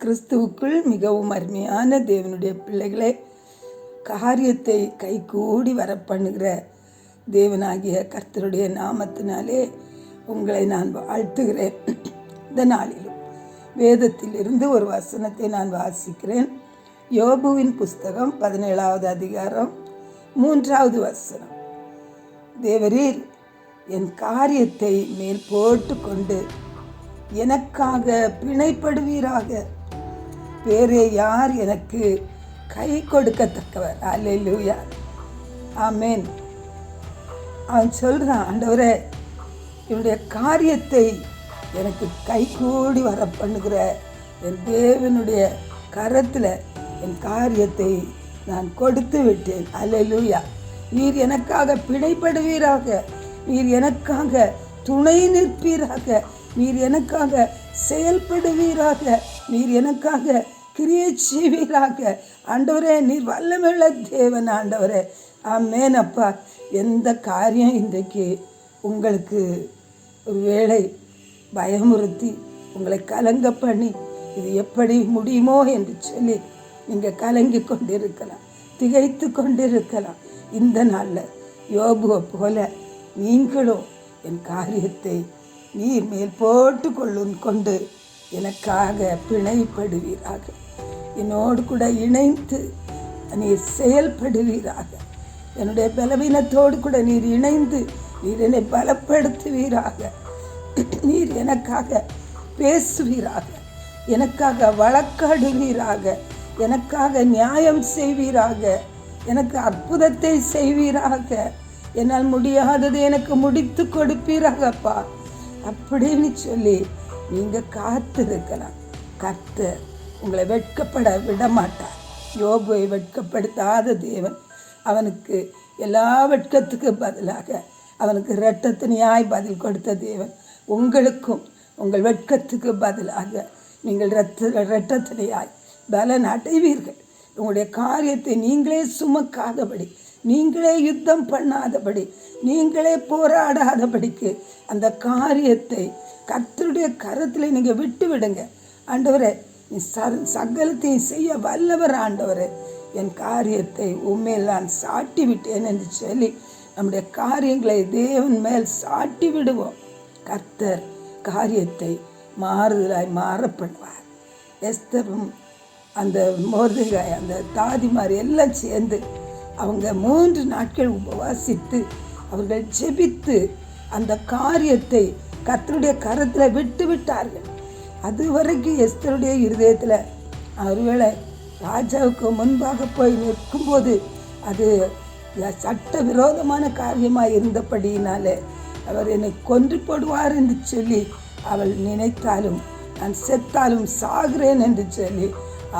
கிறிஸ்துவுக்குள் மிகவும் அருமையான தேவனுடைய பிள்ளைகளே காரியத்தை கைகூடி வர பண்ணுகிற தேவனாகிய கர்த்தருடைய நாமத்தினாலே உங்களை நான் வாழ்த்துகிறேன். இந்த நாளிலும் வேதத்திலிருந்து ஒரு வசனத்தை நான் வாசிக்கிறேன். யோபுவின் புஸ்தகம் பதினேழாவது அதிகாரம் மூன்றாவது வசனம். தேவரீர் என் காரியத்தை மேல் போட்டு கொண்டு எனக்காக பிணைப்படுவீராக. வேறே யார் எனக்கு கை கொடுக்கத்தக்கவர். அல்லேலூயா ஆமேன் அவன் சொல்கிறான் ஆண்டவரே என்னுடைய காரியத்தை எனக்கு கைகூடி வர பண்ணுகிற என் தேவனுடைய கரத்தில் என் காரியத்தை நான் கொடுத்து விட்டேன். அல்லேலூயா நீர் எனக்காக பிணைப்படுவீராக நீர் எனக்காக துணை நிற்பீராக. நீர் எனக்காக செயல்படுவீராக. நீர் எனக்காக கிரியை செய்வீராக. ஆண்டவரே நீர் வல்லமுள்ள தேவன் ஆண்டவரே. ஆமேன் அப்பா. எந்த காரியம் இன்றைக்கு உங்களுக்கு ஒரு வேளை பயமுறுத்தி உங்களை கலங்க பண்ணி இது எப்படி முடியுமோ என்று சொல்லி நீங்கள் கலங்கி கொண்டிருக்கலாம் திகைத்து கொண்டிருக்கலாம். இந்த நாளில் யோபுவை போல நீங்களும் என் காரியத்தை நீர் மேல் போட்டு கொள்ளும் கொண்டு எனக்காக பிணைப்படுவீராக. என்னோடு கூட இணைந்து நீர் செயல்படுவீராக. என்னுடைய பலவீனத்தோடு கூட நீர் இணைந்து நீர் என்னை பலப்படுத்துவீராக. நீர் எனக்காக பேசுவீராக. எனக்காக வழக்காடுவீராக. எனக்காக நியாயம் செய்வீராக. எனக்கு அற்புதத்தை செய்வீராக. என்னால் முடியாதது எனக்கு முடித்து கொடுப்பீராகப்பா. அப்படின்னு சொல்லி நீங்கள் காத்திருக்கலாம் கத்து உங்களை வெட்கப்பட விடமாட்டார். யோபுவை வெட்கப்படுத்தாத தேவன் அவனுக்கு எல்லா வெட்கத்துக்கு பதிலாக அவனுக்கு இரட்டத்தினியாய் பதில் கொடுத்த தேவன் உங்களுக்கும் உங்கள் வெட்கத்துக்கு பதிலாக நீங்கள் இரத்த இரட்டத்தினியாய் பலன் அடைவீர்கள். உங்களுடைய காரியத்தை நீங்களே சுமக்காதபடி நீங்களே யுத்தம் பண்ணாதபடி நீங்களே போராடாதபடிக்கு அந்த காரியத்தை கத்தருடைய கரத்தில் நீங்கள் விட்டு விடுங்க ஆண்டவரே நீ ச சகலத்தையும் செய்ய வல்லவர் ஆண்டவரே. என் காரியத்தை உண்மையில் நான் சாட்டி விட்டேன் என்று சொல்லி நம்முடைய காரியங்களை தேவன் மேல் சாட்டி விடுவோம் கர்த்தர் காரியத்தை மாறுதலாய் மாற பண்ணுவார் எஸ்தரும் அந்த மோர்தகாய் அந்த தாதிமார் எல்லாம் சேர்ந்து அவங்க மூன்று நாட்கள் உபவாசித்து அவர்கள் ஜெபித்து அந்த காரியத்தை கத்தருடைய கரத்தில் விட்டு விட்டார்கள். அது வரைக்கும் எஸ்தருடைய இருதயத்தில் ஒருவேளை ராஜாவுக்கு முன்பாக போய் நிற்கும்போது அது சட்ட விரோதமான காரியமாக இருந்தபடியினாலே அவர் என்னை கொன்று போடுவார் என்று சொல்லி அவள் நினைத்தாலும் நான் செத்தாலும் சாகிறேன் என்று சொல்லி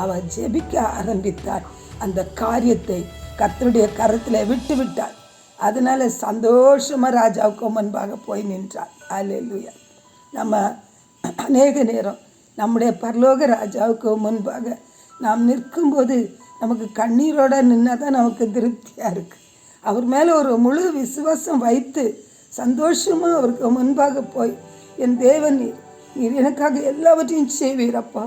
அவள் ஜெபிக்க ஆரம்பித்தாள். அந்த காரியத்தை கத்தருடைய கரத்தில் விட்டு விட்டாள். அதனால் சந்தோஷமாக ராஜாவுக்கு முன்பாக போய் நின்றாள் அல்லேலூயா நம்ம அநேக நேரம் நம்முடைய பரலோக ராஜாவுக்கு முன்பாக நாம் நிற்கும்போது நமக்கு கண்ணீரோட நின்னால் தான் நமக்கு திருப்தியாக இருக்குது அவர் மேலே ஒரு முழு விசுவாசம் வைத்து சந்தோஷமாக அவருக்கு முன்பாக போய் என் தேவன் நீர் நீர் எனக்காக எல்லாவற்றையும் செய்வீரப்பா.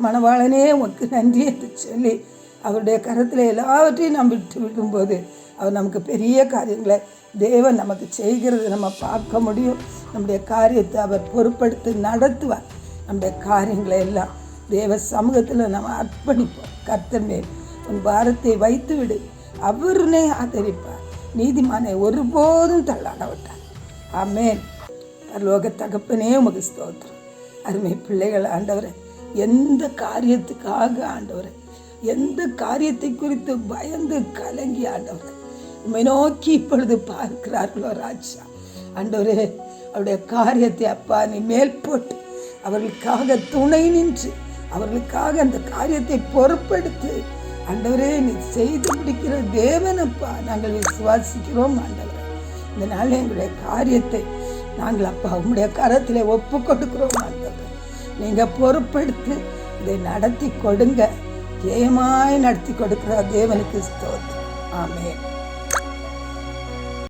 மணவாளனே உனக்கு நன்றி என்று சொல்லி அவருடைய கரத்தில் எல்லாவற்றையும் நாம் விட்டு விடும்போது அவர் நமக்கு பெரிய காரியங்களை தேவன் நமக்கு செய்கிறது. நம்ம பார்க்க முடியும். நம்முடைய காரியத்தை அவர் பொறுப்படுத்தி நடத்துவார். நம்முடைய காரியங்களை எல்லாம் தேவ சமூகத்தில் நம்ம அர்ப்பணிப்போம். கர்த்தன் மேல் உன் பாரத்தை வைத்து விடு அவருனே ஆதரிப்பார். நீதிமானை ஒருபோதும் தள்ளாட விட்டார். ஆமேன். பரலோக தகப்பனே உமக்கு ஸ்தோத்திரம். அருமை பிள்ளைகள் ஆண்டவரை எந்த காரியத்துக்காக ஆண்டவரை எந்த காரியத்தை குறித்து பயந்து கலங்கி ஆண்டவரை உண்மை நோக்கி இப்பொழுது பார்க்கிறார்களோ ராஜா. ஆண்டவரே அவருடைய காரியத்தை அப்பா நீ மேல் போட்டு அவர்களுக்காக துணை நின்று அவர்களுக்காக அந்த காரியத்தை பொறுப்படுத்து ஆண்டவரே நீ செய்து முடிக்கிற தேவனப்பா நாங்கள் விசுவாசிக்கிறோம் ஆண்டவரே. இந்த நாள் எங்களுடைய காரியத்தை நாங்கள் அப்பா உங்களுடைய கரத்தில் ஒப்பு கொடுக்கிறோம் ஆண்டவரே. நீங்கள் பொறுப்படுத்து இதை நடத்தி கொடுங்க. ஜெயமாய் நடத்தி கொடுக்கிற தேவனுக்கு ஸ்தோத்திரம். ஆமே